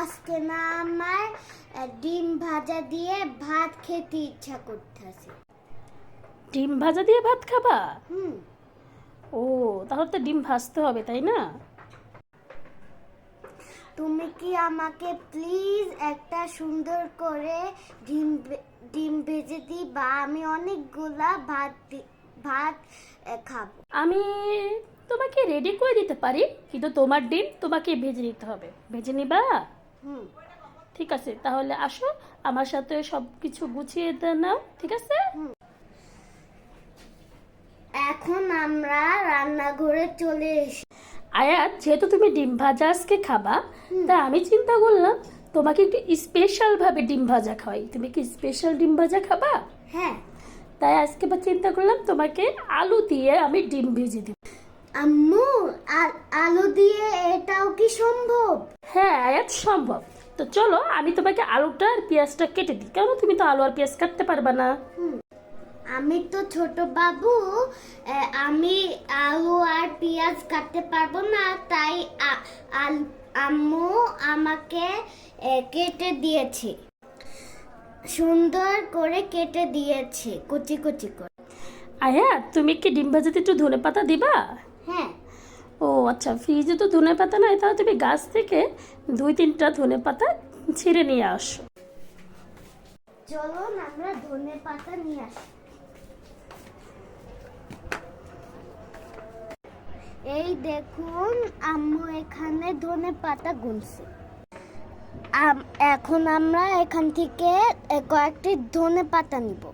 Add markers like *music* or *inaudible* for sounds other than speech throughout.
আজকে না আমার ডিম ভাজা দিয়ে ভাত খেতে ইচ্ছা করতেছে। ডিম ভাজা দিয়ে ভাত খাবা? হুম। ও তাহলে তো ডিম ভাজতে হবে তাই না? তুমি কি আমাকে প্লিজ একটা সুন্দর করে ডিম ডিম ভেজে দিবা? আমি অনেকগুলা ভাত ভাত খাব। আমি তোমাকে রেডি করে দিতে পারি কিন্তু তোমার ডিম তোমাকে ভেজে নিতে হবে। ভেজে নিবা? ঠিক আছে তাহলে আসো আমার সাথে সব কিছু গুছিয়ে নাও ঠিক আছে? এখন আমরা রান্নাঘরে চলে এসে আয়াত যেহেতু তুমি ডিম ভাজা আজকে খাবা তা আমি চিন্তা করলাম তোমাকে একটু স্পেশাল ভাবে ডিম ভাজা খাওয়াই। তুমি কি স্পেশাল ডিম ভাজা খাবা? হ্যাঁ। তাই আজকে বা চিন্তা করলাম তোমাকে আলু দিয়ে আমি ডিম ভেজে দিব। আম্মু আ- আলু দিয়ে এটাও কি সম্ভব? হ্যাঁ আয়াত সম্ভব। তো চলো আমি তোমাকে আলুটা আর পেঁয়াজটা কেটে দিই। কেন তুমি তো আলু আর পেঁয়াজ কাটতে পারবে না? আমি তো ছোট বাবু আমি আলু আর পেঁয়াজ কাটতে পারব না তাই আম্মু আমাকে কেটে দিয়েছে। সুন্দর করে কেটে দিয়েছে কুচি কুচি করে। আয়াত তুমি কি ডিম ভাজাতে একটু ধনে পাতা দিবা? হ্যাঁ। ও আচ্ছা ফ্রিজে তো ধনে পাতা নাই তাহলে তুমি গাছ থেকে দুই তিনটা ধনে পাতা ছিঁড়ে নিয়ে আসো। চলুন আমরা ধনে পাতা নিয়ে আসি। এই দেখুন আম্মু এখানে ধনে পাতা গুনছে। আম- এখন আমরা এখান থেকে কয়েকটি ধনে পাতা নিব।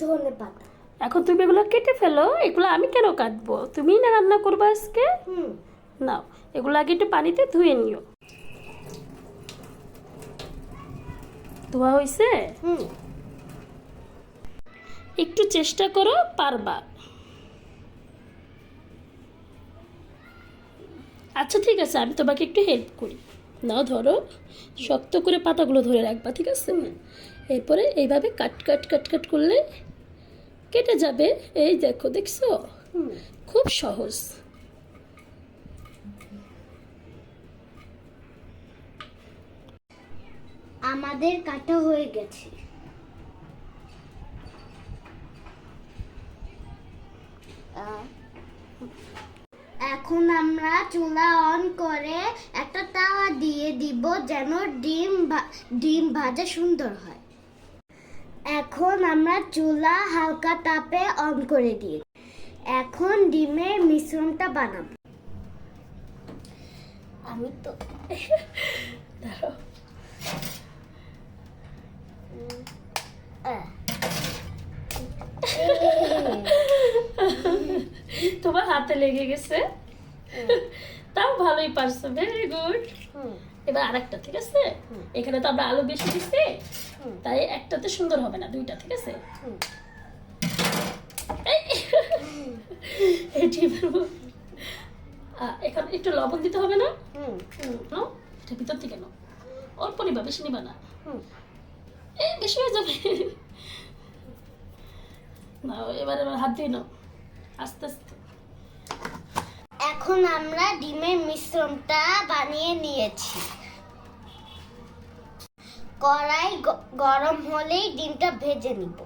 ধনে পাতা। এখন তুমি এগুলো কেটে ফেলো এগুলো আমি কেন কাটবো? তুমি না রান্না করব আজকে? হুম। নাও এগুলো আগে একটু পানিতে ধুয়ে নিও। ধোয়া হয়েছে হুম। একটু চেষ্টা করো পারবা। আচ্ছা ঠিক আছে আমি তোমাকে একটু হেল্প করি। নাও ধরো শক্ত করে পাতাগুলো ধরে রাখবা ঠিক আছে? এরপরে এইভাবে কাট কাট কাট কাট করলে কেটে যাবে। এই দেখো দেখছ? খুব সহজ। আমাদের কাটা হয়ে গেছে। এখন আমরা চুলা অন করে একটা তাওয়া দিয়ে দিব যেন ডিম ডিম ভাজা সুন্দর হয়। এখন আমরা চুলা হালকা তাপে অন করে দিই এখন ডিমের মিশ্রণটা বানাবো। আমি তো তোমার হাতে লেগে গেছে? *laughs* তাও ভালোই পারছ ভেরি গুড এবার আরেকটা ঠিক আছে? এখানে তো আমরা আলু বেশি হুম, তাই একটাতে সুন্দর হবে না দুইটা ঠিক আছে? এখানে একটু লবণ দিতে হবে না? এটা ভিতর থেকে নাও। অল্প নিবা বেশি নিবা না। হুম। এই বেশি হয়ে যাবে। নাও এবার এবার হাত দিয়ে নাও। আস্তে আস্তে। এখন আমরা ডিমের মিশ্রণটা বানিয়ে নিয়েছি। কড়াই গরম হলেই ডিমটা ভেজে নিব।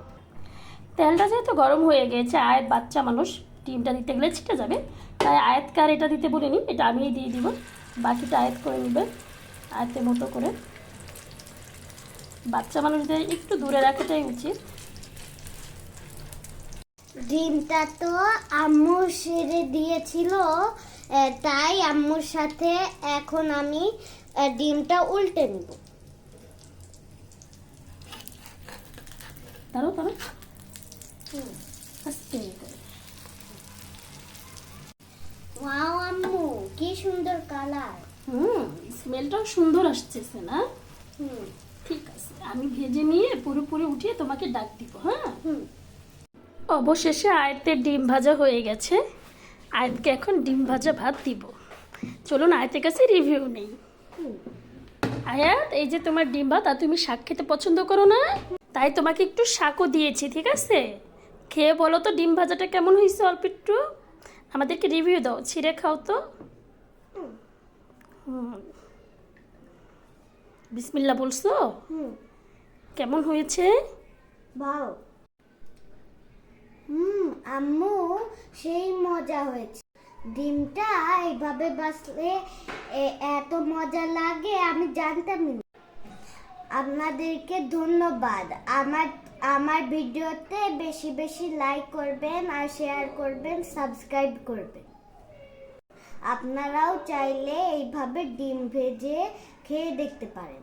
তেলটা যেহেতু গরম হয়ে গেছে, আয়াত বাচ্চা মানুষ, ডিমটা দিতে গেলে ছিটে যাবে। তাই আয়াতকে আর এটা দিতে বলে বলিনি এটা আমিই দিয়ে দিব। বাকিটা আয়াত করে নেবে আয়াতের মতো করে। বাচ্চা মানুষদের একটু দূরে রাখাটাই উচিত। ডিমটা তো আম্মু সেরে দিয়েছিল তাই আম্মুর সাথে এখন আমি ডিমটা উল্টে নিব। দাঁড়ো আস্তে ওয়াও আম্মু কি সুন্দর কালার। হুম স্মেলটাও সুন্দর আসতেছে না? হুম। ঠিক আছে আমি ভেজে নিয়ে পুরোপুরি উঠিয়ে তোমাকে ডাক দিব হ্যাঁ? হুম। অবশেষে আয়তের ডিম ভাজা হয়ে গেছে। আয়তকে এখন ডিম ভাজা ভাত দিব। চলুন আয়তের কাছে রিভিউ নেই। আয়াত এই যে তোমার ডিম ভাত আর তুমি শাক খেতে পছন্দ করো না? তাই তোমাকে একটু শাকও দিয়েছি ঠিক আছে? খেয়ে বলো তো ডিম ভাজাটা কেমন হয়েছে অল্প একটু? আমাদেরকে রিভিউ দাও ছিঁড়ে খাও তো। বিসমিল্লা বলছো? কেমন হয়েছে? বাও হুম, আম্মু, সেই মজা হয়েছে। ডিমটা এইভাবে বাসলে এত মজা লাগে, আমি জানতামই না। আপনাদেরকে ধন্যবাদ। আমার আমার ভিডিওতে বেশি বেশি লাইক করবেন আর শেয়ার করবেন সাবস্ক্রাইব করবেন। আপনারাও চাইলে এইভাবে ডিম ভেজে খেয়ে দেখতে পারেন।